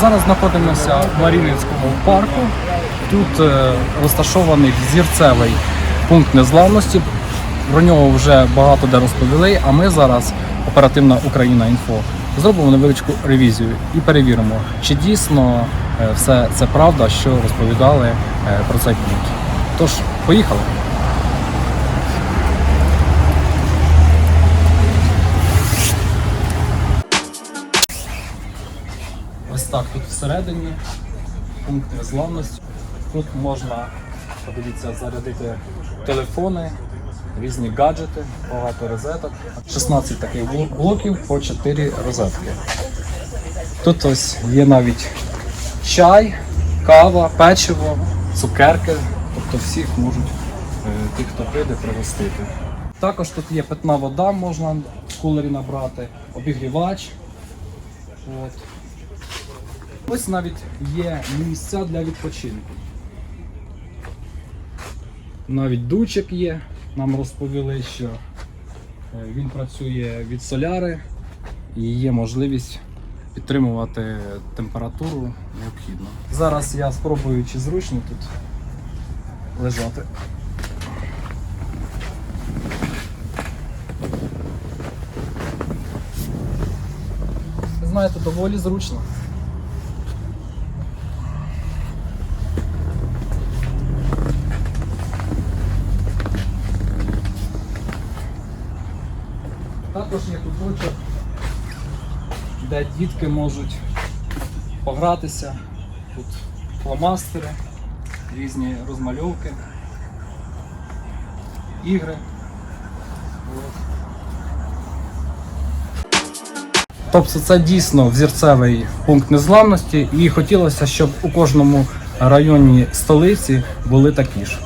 Зараз знаходимося в Марінинському парку. Тут е, розташований зірцевий пункт незламності. Про нього вже багато де розповіли, а ми зараз, оперативна Україна інфо, зробимо невеличку ревізію і перевіримо, чи дійсно е, все це правда, що розповідали е, про цей пункт. Тож, поїхали. Так тут всередині пункт незламності. Тут можна, подивіться, зарядити телефони, різні гаджети, багато розеток. 16 таких блоків по 4 розетки. Тут ось є навіть чай, кава, печиво, цукерки. Тобто всіх можуть е, тих, хто прийде, пригостити. Також тут є питна вода, можна в кулері набрати, обігрівач. От. Ось навіть є місця для відпочинку. Навіть дучик є. Нам розповіли, що е, він працює від соляри і є можливість підтримувати температуру необхідно. Зараз я спробую, чи зручно тут лежати. Знаєте, доволі зручно. Також є куточок, де дітки можуть погратися. Тут фломастери, різні розмальовки, ігри. Тобто це дійсно взірцевий пункт незламності і хотілося, щоб у кожному районі столиці були такі ж.